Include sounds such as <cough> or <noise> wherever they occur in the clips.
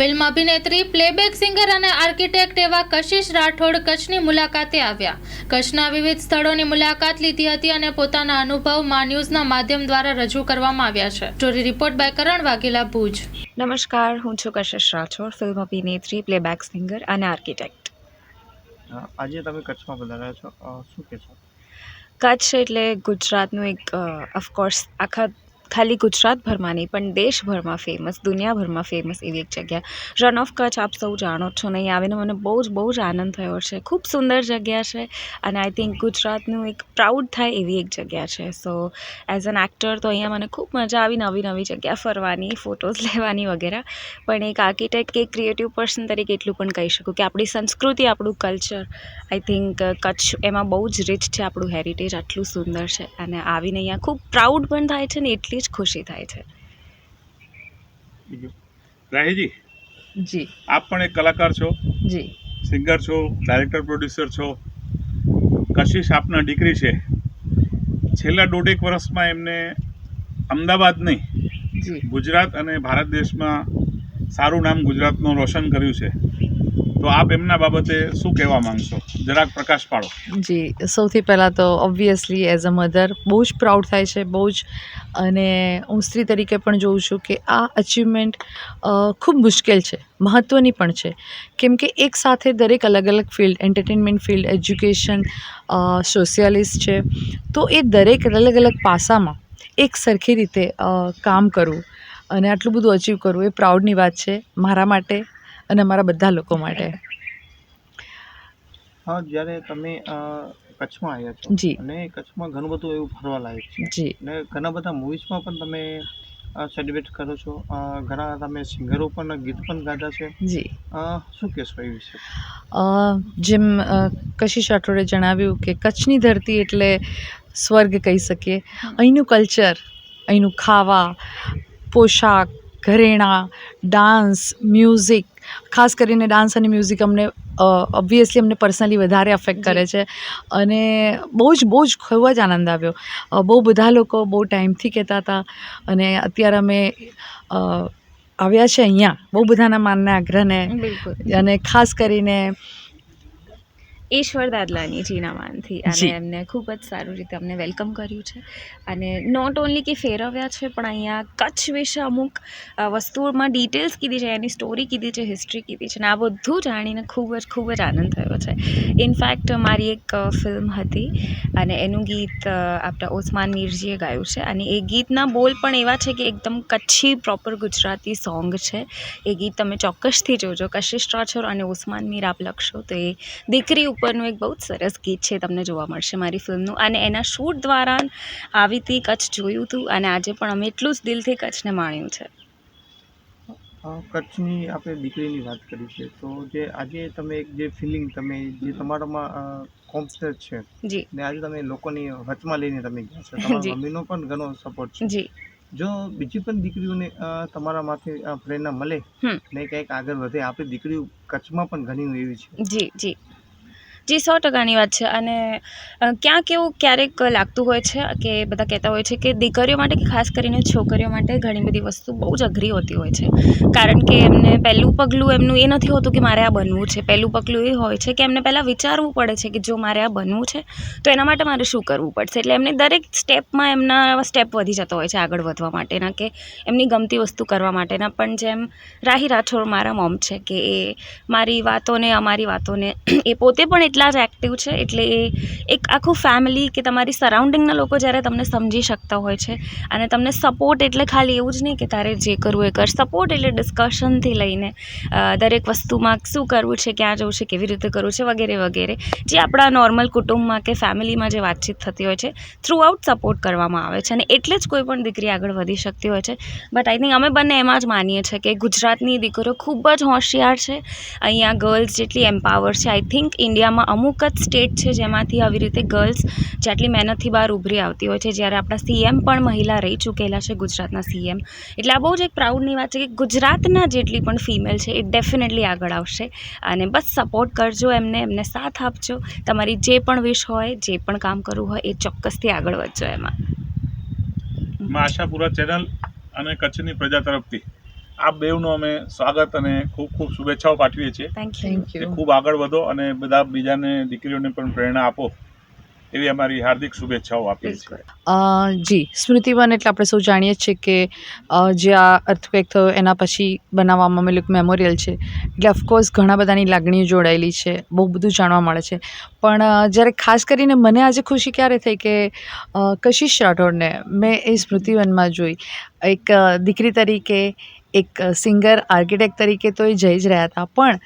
Film અભિનેત્રી playback singer અને architect એવા કશિશ રાઠોડ કચ્છની મુલાકાતે આવ્યા. કચ્છના વિવિધ સ્થળોની મુલાકાત લીધી હતી અને પોતાના અનુભવ મા ન્યૂઝના માધ્યમ દ્વારા રજૂ કરવામાં આવ્યા છે. Story report by Karan Vaghela Bhuj. નમસ્કાર હું છું કશિશ રાઠોડ ફિલ્મ અભિનેત્રી પ્લેબેક સિંગર અને આર્કિટેક્ટ. આજે તમે કચ્છમાં પધાર્યા છો. શું કહેશો કચ્છ એટલે ગુજરાતનું એક ઓફકોર્સ આખા ખાલી ગુજરાતભરમાં નહીં, પણ દેશભરમાં ફેમસ દુનિયાભરમાં ફેમસ એવી એક જગ્યા. રન ઓફ કચ્છ આપ સૌ જાણો છો ને, અહીં આવીને મને બહુ જ બહુ જ આનંદ થયો છે. ખૂબ સુંદર જગ્યા છે અને આઈ થિંક ગુજરાતનું એક પ્રાઉડ થાય એવી એક જગ્યા છે. સો એઝ એન એક્ટર તો અહીંયા મને ખૂબ મજા આવી નવી નવી જગ્યા ફરવાની ફોટોઝ <laughs> લેવાની વગેરે. પણ એક આર્કિટેક્ટ કે ક્રિએટિવ પર્સન તરીકે એટલું પણ કહી શકું કે આપણી સંસ્કૃતિ, આપણું કલ્ચર આઈ થિંક કચ્છ એમાં બહુ જ રીચ છે આપણું હેરિટેજ આટલું સુંદર છે. અને આવીને અહીંયા ખૂબ પ્રાઉડ પણ થાય છે ને, એટલી જ ખુશી થાય છે. રાહીજી જી. આપ પણ એક કલાકાર છો? જી. સિંગર છો ડાયરેક્ટર પ્રોડ્યુસર છો. કશિશ આપના દીકરી છે. છેલ્લા દોઢેક વર્ષમાં એમને અમદાવાદ નહીં ગુજરાત અને ભારત દેશમાં સારું નામ ગુજરાતનું રોશન કર્યું છે. તો આપ એમના બાબતે શું કહેવા માંગશો? જરાક પ્રકાશ પાડો. જી, સૌથી પહેલાં તો ઓબ્વિયસલી એઝ અ મધર બહુ જ પ્રાઉડ થાય છે, બહુ જ. અને હું સ્ત્રી તરીકે પણ જોઉં છું કે આ અચીવમેન્ટ ખૂબ મુશ્કેલ છે મહત્ત્વની પણ છે. કેમ કે એક સાથે દરેક અલગ અલગ field entertainment field education socialist છે. તો એ દરેક અલગ અલગ પાસામાં એક સરખી રીતે કામ કરવું અને આટલું બધું અચીવ કરવું એ પ્રાઉડની વાત છે. મારા માટે અને મારા બધા લોકો માટે. હા જ્યારે તમે કચ્છમાં આવ્યા છો જી. અને કચ્છમાં ઘણું બધું એવું ફરવા લાયક છે. જી. અને ઘણા બધા મૂવીઝમાં પણ તમે સેલિબ્રેટ કરો છો. ઘણા તમે સિંગરો પણ ગીત પણ ગાતા છે. જી. શું કહેશો એ વિશે? જેમ કશિશ રાઠોડે જણાવ્યું કે કચ્છની ધરતી એટલે સ્વર્ગ કહી શકીએ. અહીંનું કલ્ચર અહીંનું ખાવા પોશાક ઘરેણાં ડાન્સ મ્યુઝિક ખાસ કરીને ડાન્સ અને મ્યુઝિક અમને ઓબ્વિયસલી અમને પર્સનલી વધારે અફેક્ટ કરે છે. અને બહુ જ બહુ જ ખૂબ જ આનંદ આવ્યો. બહુ બધા લોકો બહુ ટાઈમથી કહેતા હતા. અને અત્યારે અમે આવ્યા છે અહીંયા. બહુ બધાના માનના આગ્રહને અને ખાસ કરીને ઈશ્વર દાદલાનીજીના માનથી. અને. એમને ખૂબ જ સારું રીતે અમને વેલકમ કર્યું છે. અને નોટ ઓન્લી કે ફેરવ્યા છે પણ અહીંયા કચ્છ વિશે અમુક વસ્તુઓમાં ડિટેલ્સ કીધી છે એની સ્ટોરી કીધી છે હિસ્ટ્રી કીધી છે અને આ બધું જાણીને ખૂબ જ ખૂબ જ આનંદ થયો છે. ઇનફેક્ટ મારી એક ફિલ્મ હતી અને એનું ગીત આપણા ઓસમાન મીરજીએ ગાયું છે. અને એ ગીતના બોલ પણ એવા છે કે એકદમ કચ્છી પ્રોપર ગુજરાતી સોંગ છે. એ ગીત તમે ચોક્કસથી જોજો. કશિશ અને ઓસમાન મીર આપ લખશો તો એ દીકરી ઉપરનું એક બહુ જ સરસ ગીત છે તમને જોવા મળશે મારી ફિલ્મનું. અને એના શૂટ દ્વારા આવી હતી કચ્છ જોયું હતું અને આજે પણ અમે એટલું જ દિલથી કચ્છને માણ્યું છે. કચ્છની આપણે દીકરીની વાત કરી છે તો જે આજે તમે એક જે ફિલિંગ તમે જે તમારામાં કોન્ફિડન્સ છે જી. ને આજે તમે લોકોની વચમાં લઈને તમે ગયા છો. તમારા <laughs> મમ્મીનો પણ ઘણો સપોર્ટ છે. જી. જો બીજી પણ દીકરીઓને તમારા માથે પ્રેરણા મળે. ને કંઈક આગળ વધે આપણી દીકરીઓ કચ્છમાં પણ ઘણી એવી છે. જી જી. જી સો ટકાની વાત છે. અને ક્યાંક એવું ક્યારેક લાગતું હોય છે કે બધા કહેતા હોય છે કે દીકરીઓ માટે કે ખાસ કરીને છોકરીઓ માટે ઘણી બધી વસ્તુ બહુ જ અઘરી હોતી હોય છે. કારણ કે એમને પહેલું પગલું એમનું એ નથી હોતું કે મારે આ બનવું છે. પહેલું પગલું એ હોય છે કે એમને પહેલાં વિચારવું પડે છે કે જો મારે આ બનવું છે, તો એના માટે મારે શું કરવું પડશે? એટલે એમને દરેક સ્ટેપમાં એમના સ્ટેપ વધી જતો હોય છે આગળ વધવા માટેના કે એમની ગમતી વસ્તુ કરવા માટેના. પણ જેમ રાહી રાઠોડ મારા મોમ છે કે એ મારી વાતોને, અમારી વાતોને, એ પોતે પણ એટલા જ એક્ટિવ છે એટલે એ એક આખું ફેમિલી કે તમારી સરાઉન્ડિંગના લોકો જ્યારે તમને સમજી શકતા હોય છે અને તમને સપોર્ટ એટલે ખાલી એવું જ નહીં કે તારે જે કરવું એ કર. સપોર્ટ એટલે ડિસ્કશનથી લઈને દરેક વસ્તુમાં શું કરવું છે, ક્યાં જવું છે, કેવી રીતે કરવું છે વગેરે વગેરે, જે આપણા નોર્મલ કુટુંબમાં કે ફેમિલીમાં જે વાતચીત થતી હોય છે થ્રુ આઉટ સપોર્ટ કરવામાં આવે છે અને એટલે જ કોઈ પણ દીકરી આગળ વધી શકતી હોય છે. બટ આઈ થિંક અમે બંને એમાં જ માનીએ છીએ કે ગુજરાતની દીકરીઓ ખૂબ જ હોશિયાર છે. અહીંયા ગર્લ્સ જેટલી એમ્પાવર છે. આઈ થિંક ઇન્ડિયામાં અમુક જ સ્ટેટ છે જેમાંથી આવી રીતે ગર્લ્સ જેટલી મહેનતથી બહાર ઉભરી આવતી હોય છે. જ્યારે આપણા સીએમ પણ મહિલા રહી ચૂકેલા છે ગુજરાતના સીએમ. એટલે આ બહુ જ એક પ્રાઉડની વાત છે કે ગુજરાતના જેટલી પણ ફિમેલ છે એ ડેફિનેટલી આગળ આવશે. અને બસ સપોર્ટ કરજો એમને એમને સાથ આપજો. તમારી જે પણ વિશ હોય, જે પણ કામ કરવું હોય એ ચોક્કસથી આગળ વધજો એમાં. આશાપુરા ચેનલ અને કચ્છની પ્રજા તરફથી. આ બેવનું અમે સ્વાગત અને ખૂબ ખૂબ શુભેચ્છાઓ પાઠવીએ છીએ. થેન્ક યુ થેન્ક યુ ખૂબ આગળ વધો અને બધા બીજાને દીકરીઓને પણ પ્રેરણા આપો એવી અમારી હાર્દિક શુભેચ્છાઓ આપીએ છીએ. જી સ્મૃતિવન એટલે આપણે સૌ જાણીએ છીએ કે જે આ અર્થક્વેક થયો એના પછી બનાવવામાં મેલુક મેમોરિયલ છે. એટલે ઓફકોર્સ ઘણા બધાની લાગણીઓ જોડાયેલી છે બહુ બધું જાણવા મળે છે. પણ જ્યારે ખાસ કરીને મને આજે ખુશી ક્યારે થઈ કે કશિશ રાઠોડને મેં એ સ્મૃતિવનમાં જોઈ. એક દીકરી તરીકે એક સિંગર આર્કિટેક્ટ તરીકે તો એ જઈ જ રહ્યા હતા પણ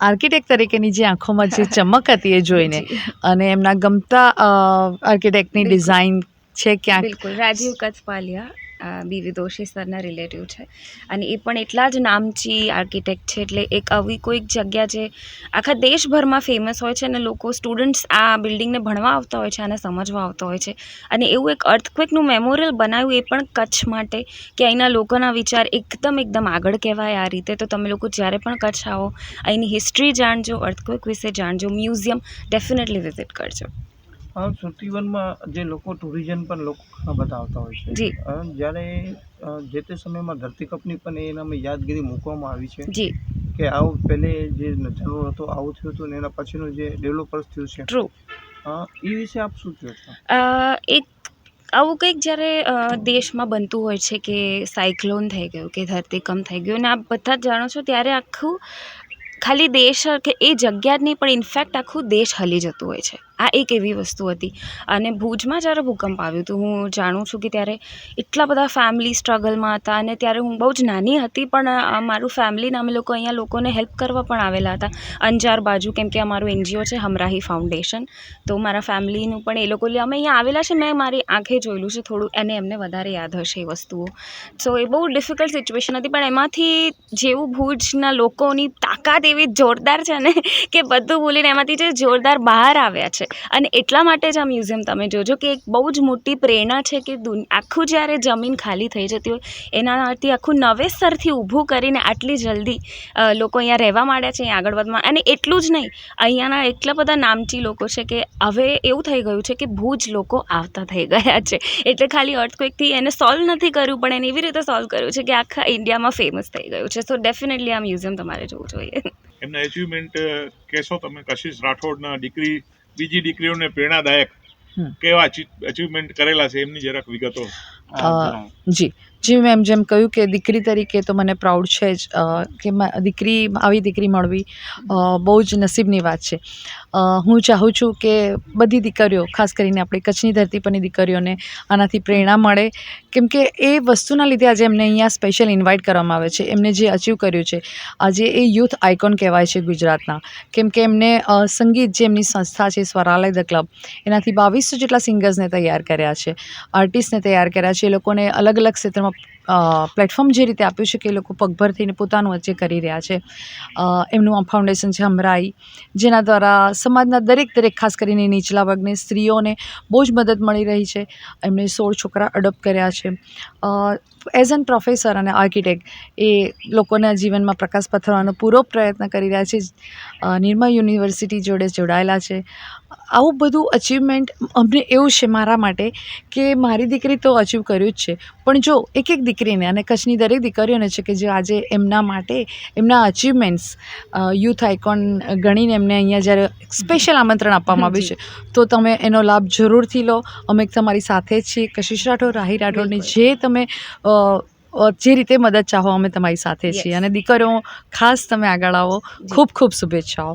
આર્કિટેક્ટ તરીકેની જે આંખોમાં જે <laughs> ચમક હતી એ જોઈને અને એમના ગમતા આર્કિટેક્ટની ડિઝાઇન છે ક્યાંક. બિલકુલ. રાજીવ કચપાલિયા. બીવી દોશી સરના રિલેટિવ છે. અને એ પણ એટલા જ નામચી આર્કિટેક્ટ છે, એટલે એક આવી કોઈક જગ્યા જે આખા દેશભરમાં ફેમસ હોય છે અને લોકો સ્ટુડન્ટ્સ આ બિલ્ડિંગને ભણવા આવતા હોય છે અને સમજવા આવતા હોય છે. અને એવું એક અર્થક્વેકનું મેમોરિયલ બનાવ્યું એ પણ કચ્છ માટે કે અહીંના લોકોના વિચાર એકદમ એકદમ આગળ કહેવાય આ રીતે. તો તમે લોકો જ્યારે પણ કચ્છ આવો, અહીંની હિસ્ટ્રી જાણજો અર્થક્વેક વિશે જાણજો મ્યુઝિયમ ડેફિનેટલી વિઝિટ કરજો. સુરતીવનમાં જે લોકો ટુરિઝમ પણ લોકો ઘણા બધા આવતા હોય છે. જ્યારે જે તે સમયમાં ધરતીકપની પણ એનામાં યાદગીરી મૂકવામાં આવી છે કે આવું પહેલે જે નજારો હતો આવું થયું હતું ને એના પછીનું જે ડેવલપર્સ થયું છે. ટ્રુ એ વિશે આપ શું કહો છો? એક આવું કંઈક જ્યારે દેશમાં બનતું હોય છે કે સાયક્લોન થઈ ગયું કે ધરતીકંપ થઈ ગયું અને આપ બધા જ જાણો છો ત્યારે આખું ખાલી દેશ કે એ જગ્યા જ નહીં પણ ઇનફેક્ટ આખું દેશ હલી જતું હોય છે. આ એક એવી વસ્તુ હતી. અને ભુજમાં જ્યારે ભૂકંપ આવ્યું હતું હું જાણું છું કે ત્યારે એટલા બધા ફેમિલી સ્ટ્રગલમાં હતા અને ત્યારે હું બહુ જ નાની હતી, પણ મારું ફેમિલીને અમે લોકો અહીંયા લોકોને હેલ્પ કરવા પણ આવેલા હતા. અંજાર બાજુ, કેમ કે અમારું એનજીઓ છે, હમરાહી ફાઉન્ડેશન તો મારા ફેમિલીનું પણ એ લોકો અમે અહીંયા આવેલા છે, મેં મારી આંખે જોયેલું છે, થોડું એને એમને વધારે યાદ હશે એ વસ્તુઓ. સો એ બહુ ડિફિકલ્ટ સિચ્યુએશન હતી, પણ એમાંથી જેવું ભુજના લોકોની તાકાત એવી જોરદાર છે ને, કે બધું ભૂલીને એમાંથી જે જોરદાર બહાર આવ્યા છે. અને એટલા માટે જ આ મ્યુઝિયમ તમે જોજો કે એક બહુ જ મોટી પ્રેરણા છે કે આખું જ્યારે જમીન ખાલી થઈ જતી હોય, એનાથી આખું નવેસરથી ઊભું કરીને આટલી જલ્દી લોકો અહીંયા રહેવા માંડ્યા છે, અહીંયા આગળ વધવા, અને એટલું જ નહીં, અહીંયાના એટલા બધા નામચી લોકો છે કે હવે એવું થઈ ગયું છે કે ભુજ લોકો આવતા થઈ ગયા છે. એટલે ખાલી અર્થક્વેકથી એને સોલ્વ નથી કર્યું, પણ એને એવી રીતે સોલ્વ કર્યું છે કે આખા ઇન્ડિયામાં ફેમસ થઈ ગયું છે. સો ડેફિનેટલી આ મ્યુઝિયમ તમારે જોવું જોઈએ. એમના એચિવમેન્ટ કહેશો તમે, કશિશ રાઠોડના દીકરી બીજી દીકરીઓને પ્રેરણાદાયક કેવા અચીવમેન્ટ કરેલા છે? એમની જરાક વિગતો. જી. જી મેમ, જેમ કહ્યું કે દીકરી તરીકે તો મને પ્રાઉડ છે જ કે દીકરી, આવી દીકરી મળવી બહુ જ નસીબની વાત છે. હું ચાહું છું કે બધી દીકરીઓ, ખાસ કરીને આપણી કચ્છની ધરતી પરની દીકરીઓને આનાથી પ્રેરણા મળે. કેમ કે એ વસ્તુના લીધે આજે એમને અહીંયા સ્પેશિયલ ઇન્વાઇટ કરવામાં આવે છે. એમને જે અચીવ કર્યું છે, આજે એ યુથ આઇકોન કહેવાય છે ગુજરાતના. કેમ કે એમને સંગીત જે એમની સંસ્થા છે, સ્વરાલય ધ ક્લબ, એનાથી બાવીસો જેટલા સિંગર્સને તૈયાર કર્યા છે. આર્ટિસ્ટને તૈયાર કર્યા છે. એ લોકોને અલગ અલગ ક્ષેત્રમાં પ્લેટફોર્મ જે રીતે આપ્યું છે કે એ લોકો પગભર થઈને પોતાનું જે કરી રહ્યા છે. એમનું આ ફાઉન્ડેશન છે હમરાઈ જેના દ્વારા સમાજના દરેક દરેક, ખાસ કરીને નીચલા વર્ગની, સ્ત્રીઓને બહુ જ મદદ મળી રહી છે. એમણે સોળ છોકરા અડોપ્ટ કર્યા છે. એઝ એન પ્રોફેસર અને આર્કિટેક્ટ એ લોકોના જીવનમાં પ્રકાશ પથરવાનો પૂરો પ્રયત્ન કરી રહ્યા છે. નિર્મા યુનિવર્સિટી જોડે જોડાયેલા છે. આવું બધું અચિવમેન્ટ અમને એવું છે મારા માટે કે મારી દીકરી તો અચીવ કર્યું જ છે. પણ જો એક એક દીકરીને અને કચ્છની દરેક દીકરીઓને છે કે જે આજે એમના માટે એમના અચિવમેન્ટ્સ યુથ આઇકોન ગણીને એમને અહીંયા જ્યારે સ્પેશિયલ આમંત્રણ આપવામાં આવ્યું છે તો તમે એનો લાભ જરૂરથી લો. અમે તમારી સાથે જ છીએ. કશિશ રાઠોડ રાહી રાઠોડની જે તમે જે રીતે મદદ ચાહો અમે તમારી સાથે છીએ. અને દીકરીઓ ખાસ તમે આગળ આવો. ખૂબ ખૂબ શુભેચ્છાઓ.